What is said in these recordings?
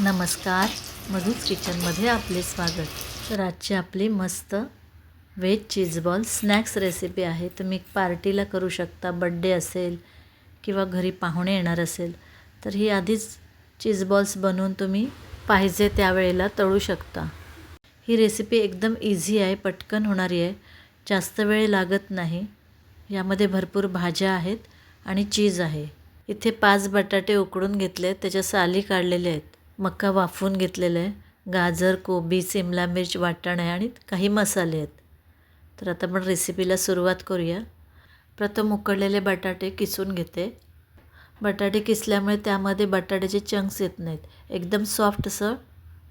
नमस्कार. मधूच किचनमध्ये आपले स्वागत. तर आजची आपली मस्त व्हेज चीजबॉल स्नॅक्स रेसिपी आहे. तुम्ही पार्टीला करू शकता. बड्डे असेल किंवा घरी पाहुणे येणार असेल तर ही आधीच चीजबॉल्स बनवून तुम्ही पाहिजे त्यावेळेला तळू शकता. ही रेसिपी एकदम इझी आहे पटकन होणारी आहे. जास्त वेळ लागत नाही. यामध्ये भरपूर भाज्या आहेत आणि चीज आहे. इथे पाच बटाटे उकडून घेतले आहेत. त्याच्या साली काढलेल्या आहेत. मका वाफवून घेतलेलं आहे. गाजर कोबी सिमला मिर्च वाटाणे आणि काही मसाले आहेत. तर आता आपण रेसिपीला सुरुवात करूया. प्रथम उकडलेले बटाटे किसून घेते. बटाटे किसल्यामुळे त्यामध्ये बटाट्याचे चंक्स येत नाहीत. एकदम सॉफ्ट असं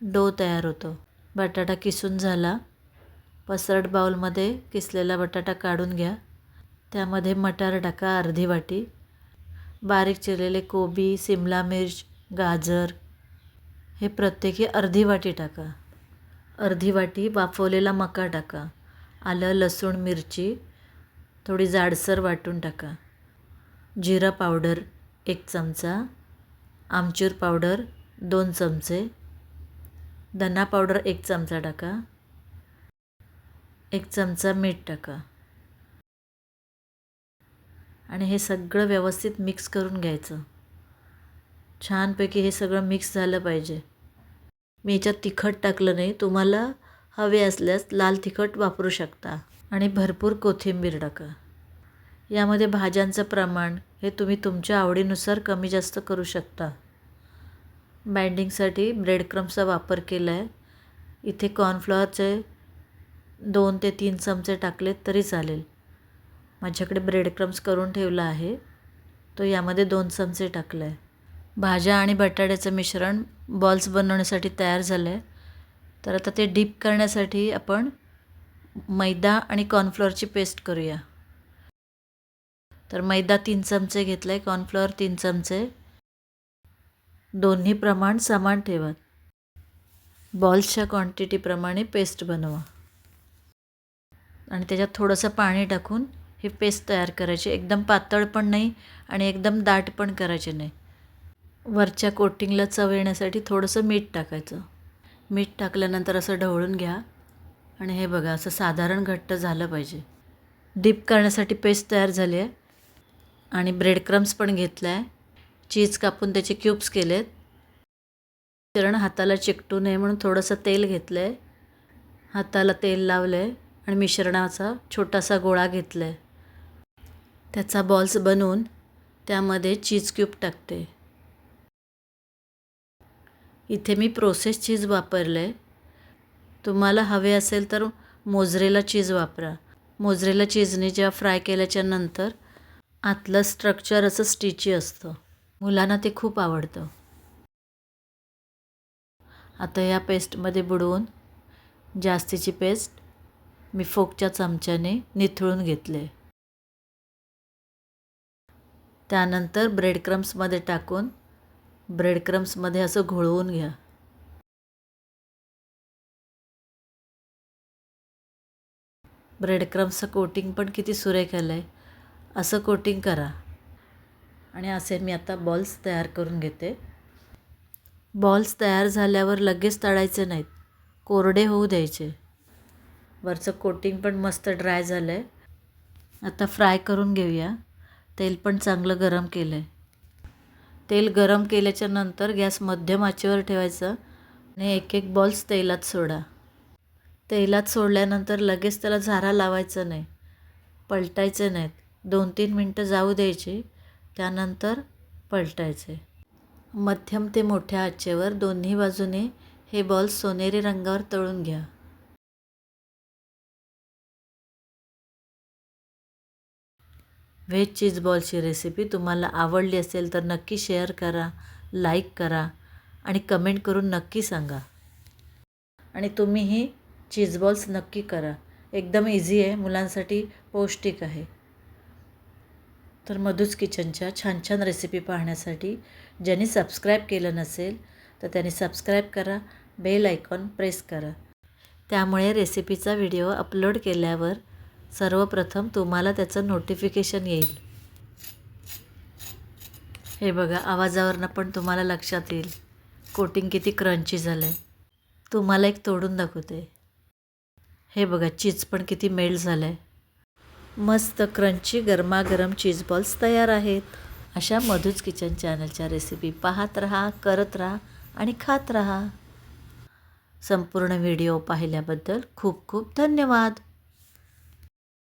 डो तयार होतो. बटाटा किसून झाला. पसरट बाउलमध्ये किसलेला बटाटा काढून घ्या. त्यामध्ये मटार टाका अर्धी वाटी. बारीक चिरलेले कोबी सिमला मिर्च गाजर हे प्रत्येकी अर्धी वाटी टाका. अर्धी वाटी वाफवलेला मका टाका. आलं लसूण मिरची थोडी जाडसर वाटून टाका. जिरा पावडर एक चमचा आमचूर पावडर दोन चमचे धना पावडर एक चमचा टाका. एक चमचा मीठ टाका. आणि हे सगळं व्यवस्थित मिक्स करून घ्यायचं. छानपैकी हे सगळं मिक्स झालं पाहिजे. मी याच्यात तिखट टाकलं नाही तुम्हाला हवे असल्यास लाल तिखट वापरू शकता. आणि भरपूर कोथिंबीर टाका. यामध्ये भाज्यांचं प्रमाण हे तुम्ही तुमच्या आवडीनुसार कमी जास्त करू शकता. बाइंडिंगसाठी ब्रेड क्रम्सचा वापर केला आहे इथे कॉर्नफ्लॉवरचे दोन ते तीन चमचे टाकलेत तरी चालेल. माझ्याकडे ब्रेड क्रम्स करून ठेवला आहे. तो यामध्ये दोन चमचे टाकला आहे भाज्या आणि बटाट्याचं मिश्रण बॉल्स बनवण्यासाठी तयार झालं आहे तर आता ते डीप करण्यासाठी आपण मैदा आणि कॉर्नफ्लॉवरची पेस्ट करूया. तर मैदा तीन चमचे घेतला आहे कॉर्नफ्लॉवर तीन चमचे. दोन्ही प्रमाण समान ठेवा. बॉल्सच्या क्वांटिटीप्रमाणे पेस्ट बनवा. आणि त्याच्यात थोडंसं पाणी टाकून ही पेस्ट तयार करायची. एकदम पातळ पण नाही आणि एकदम दाट पण करायचे नाही. वरच्या कोटिंगला चव येण्यासाठी थोडंसं मीठ टाकायचं. मीठ टाकल्यानंतर असं ढवळून घ्या. आणि हे बघा असं साधारण घट्ट झालं पाहिजे. डीप करण्यासाठी पेस्ट तयार झाली आहे. आणि ब्रेड क्रम्स पण घेतला आहे. चीज कापून त्याचे क्यूब्स केलेत. मिश्रण हाताला चिकटू नये म्हणून थोडंसं तेल घेतलं आहे हाताला तेल लावलं आहे आणि मिश्रणाचा छोटासा गोळा घेतला आहे त्याचा बॉल्स बनवून त्यामध्ये चीज क्यूब टाकते. इथे मी प्रोसेस चीज वापरलं आहे तुम्हाला हवे असेल तर मोजरेला चीज वापरा. मोजरेला चीजने जेव्हा फ्राय केल्याच्यानंतर आतलं स्ट्रक्चर असं स्टिची असतं. मुलांना ते खूप आवडतं. आता या पेस्टमध्ये बुडवून जास्तीची पेस्ट मी फोकच्या चमच्याने निथळून घेतले त्यानंतर ब्रेड क्रम्समध्ये टाकून ब्रेड क्रम्समध्ये असं घोळवून घ्या. ब्रेडक्रम्सचं कोटिंग पण किती सुरेख आलं आहे असं कोटिंग करा. आणि असे मी आता बॉल्स तयार करून घेते. बॉल्स तयार झाल्यावर लगेच तळायचे नाहीत. कोरडे होऊ द्यायचे. वरचं कोटिंग पण मस्त ड्राय झालं आहे आता फ्राय करून घेऊया. तेल पण चांगलं गरम केलं आहे तेल गरम केल्याच्यानंतर गॅस मध्यम आचेवर ठेवायचं आणि एक एक बॉल्स तेलात सोडा. तेलात सोडल्यानंतर लगेच त्याला झारा लावायचं नाही पलटायचे नाहीत. दोन तीन मिनटं जाऊ द्यायची त्यानंतर पलटायचे. मध्यम ते मोठ्या आचेवर दोन्ही बाजूने हे बॉल्स सोनेरी रंगावर तळून घ्या. व्हेज चीज बॉलची रेसिपी तुम्हाला आवडली असेल तर नक्की शेअर करा लाईक करा आणि कमेंट करून नक्की सांगा. आणि तुम्हीही चीज बॉल्स नक्की करा. एकदम इझी आहे मुलांसाठी पौष्टिक आहे. तर मधूच किचनच्या छान छान रेसिपी पाहण्यासाठी ज्यांनी सबस्क्राईब केलं नसेल तर त्यांनी सबस्क्राईब करा बेल आयकॉन प्रेस करा. त्यामुळे रेसिपीचा व्हिडिओ अपलोड केल्यावर सर्वप्रथम तुम्हाला त्याचं नोटिफिकेशन येईल. हे बघा आवाजावरनं पण तुम्हाला लक्षात येईल. कोटिंग किती क्रंची झालं आहे तुम्हाला एक तोडून दाखवते. हे बघा चीज पण किती मेल्ट झालं आहे मस्त क्रंची गरमागरम चीज बॉल्स तयार आहेत. अशा मधूच किचन चॅनलच्या रेसिपी पाहत राहा करत राहा आणि खात राहा. संपूर्ण व्हिडिओ पाहिल्याबद्दल खूप खूप धन्यवाद.